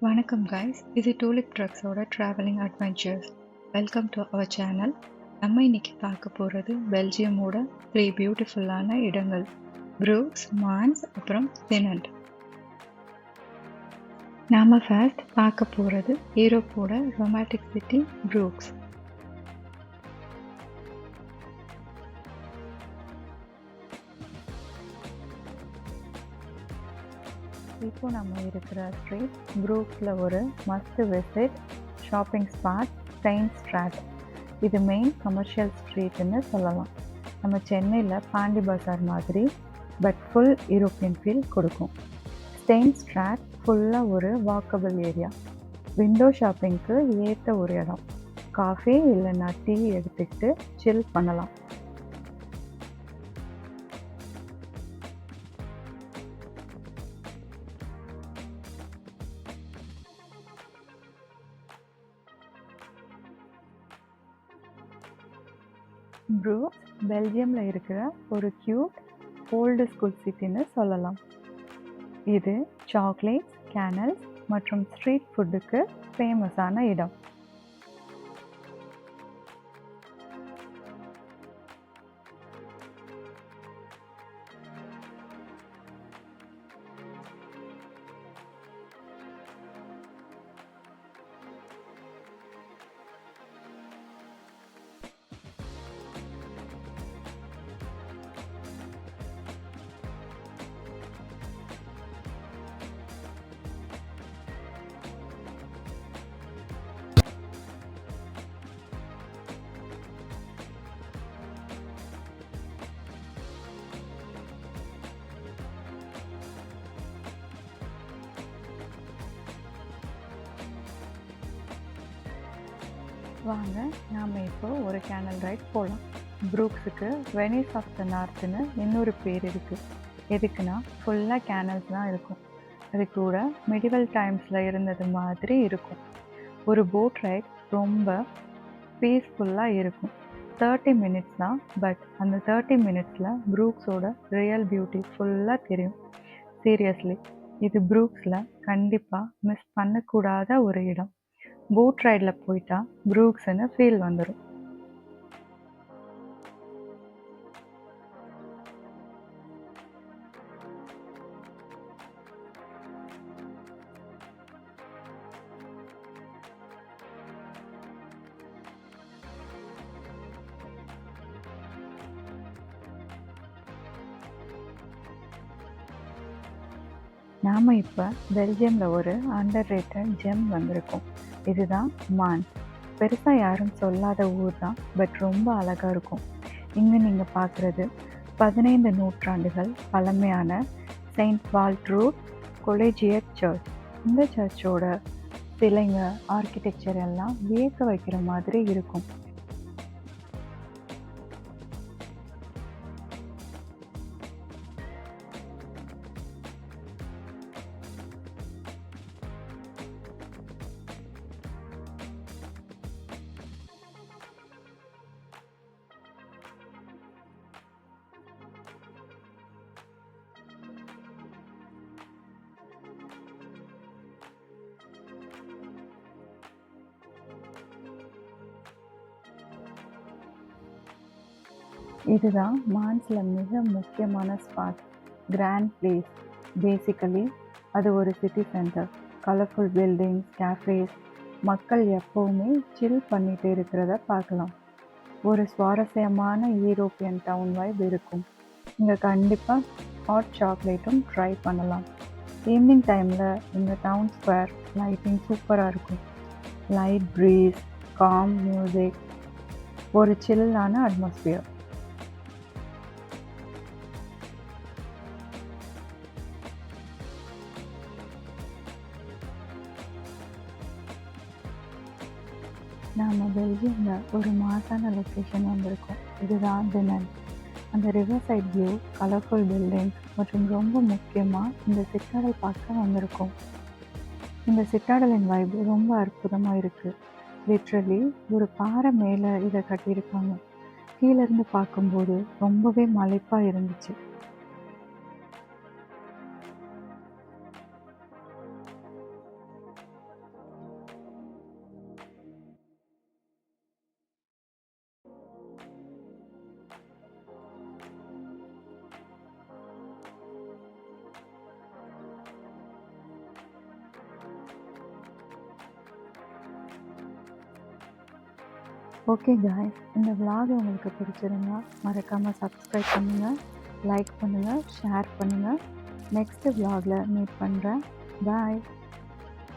வணக்கம் கைஸ் இது tulip ட்ரக்ஸோட travelling adventures welcome to our channel நம்ம இன்னைக்கு பார்க்க போகிறது பெல்ஜியமோட த்ரீ பியூட்டிஃபுல்லான இடங்கள். ப்ரூக்ஸ் மான்ஸ் அப்புறம் தினண்ட் நாம் ஃபர்ஸ்ட் பார்க்க போகிறது ஈரோப்போட ரொமாட்டிக் சிட்டி ப்ரூக்ஸ் இப்போ நம்ம இருக்கிற ஸ்ட்ரீட் குரூப்ஸில் ஒரு must visit shopping spot Stein Straat இது மெயின் கமர்ஷியல் ஸ்ட்ரீட்னு சொல்லலாம். நம்ம சென்னையில் பாண்டி பஜார் மாதிரி பட் ஃபுல் யூரோப்பியன் ஃபீல் கொடுக்கும். ஸ்டெயின் ஸ்ட்ராட் ஃபுல்லாக ஒரு வாக்கபிள் ஏரியா விண்டோ ஷாப்பிங்க்கு ஏற்ற ஒரு இடம். காஃபி இல்லைன்னா டீ எடுத்துக்கிட்டு சில் பண்ணலாம். ப்ரூ பெல்ஜியமில் இருக்கிற ஒரு க்யூட் ஓல்டு ஸ்கூல் சிட்டின்னு சொல்லலாம். இது சாக்லேட்ஸ் கேனல்ஸ் மற்றும் ஸ்ட்ரீட் ஃபுட்டுக்கு ஃபேமஸான இடம். வாங்க நாம் இப்போ ஒரு கேனல் ரைட் போகலாம் ப்ரூக்ஸுக்கு வெனிஸ் ஆஃப் த நார்த்துன்னு இன்னொரு பேர் இருக்குது எதுக்குன்னா ஃபுல்லாக கேனல்ஸ் தான் இருக்கும். அது கூட மிடிவல் டைம்ஸில் இருந்தது மாதிரி இருக்கும். ஒரு போட் ரைட் ரொம்ப பீஸ்ஃபுல்லாக இருக்கும். தேர்ட்டி மினிட்ஸ் தான் பட் அந்த தேர்ட்டி மினிட்ஸில் ப்ரூக்ஸோட ரியல் பியூட்டி ஃபுல்லாக தெரியும். சீரியஸ்லி இது ப்ரூக்ஸில் கண்டிப்பாக மிஸ் பண்ணக்கூடாத ஒரு இடம். போட் ரைடில் போயிட்டா ப்ரூக்ஸ்னு ஃபீல் வந்துடும் நாம் இப்போ பெல்ஜியமில் ஒரு அண்டர் ரேட்டட் ஜெம் வந்திருக்கோம். இதுதான் மான். பெருசாக யாரும் சொல்லாத ஊர் தான் பட் ரொம்ப அழகாக இருக்கும். இங்கே நீங்கள் பார்க்குறது பதினைந்து நூற்றாண்டுகள் பழமையான செயின்ட் வால்ட்ரூட் கொலேஜியட் சர்ச். இந்த சர்ச்சோட சிலைங்க ஆர்கிடெக்சர் எல்லாம் வியக்க வைக்கிற மாதிரி இருக்கும். இதுதான் மான்ஸில் மிக முக்கியமான ஸ்பாட் கிராண்ட் பிளேஸ் பேசிக்கலி அது ஒரு city centre colourful buildings cafes மக்கள் எப்போவுமே சில் பண்ணிட்டு இருக்கிறத பார்க்கலாம். ஒரு சுவாரஸ்யமான யூரோப்பியன் டவுன் வைப் இருக்கும். இங்கே கண்டிப்பாக ஹாட் சாக்லேட்டும் ட்ரை பண்ணலாம். ஈவினிங் டைமில் இந்த டவுன் ஸ்கொயர் லைட்டிங் சூப்பராக இருக்கும். லைட் ப்ரீஸ் காம் மியூசிக் ஒரு சில்லான அட்மாஸ்பியர் நாம் பெல்ஜியமில் ஒரு மாசான லொக்கேஷன் வந்திருக்கோம். இதுதான் தினன் அந்த river side view colourful buildings மற்றும் ரொம்ப முக்கியமாக இந்த சிட்டாடல் பார்க்க வந்திருக்கோம். இந்த சிட்டாடலின் வைப் ரொம்ப அற்புதமாக இருக்குது லிட்ரலி ஒரு பாறை மேலே இதை கட்டியிருக்காங்க. கீழேருந்து பார்க்கும்போது ரொம்பவே மலைப்பாக இருந்துச்சு. ஓகே காய்ஸ் இந்த vlog உங்களுக்கு பிடிச்சிருந்தா மறக்காமல் சப்ஸ்கிரைப் பண்ணுங்கள் லைக் பண்ணுங்கள் ஷேர் பண்ணுங்கள் நெக்ஸ்ட் விளாகில் மீட் பண்ணுறேன் பாய்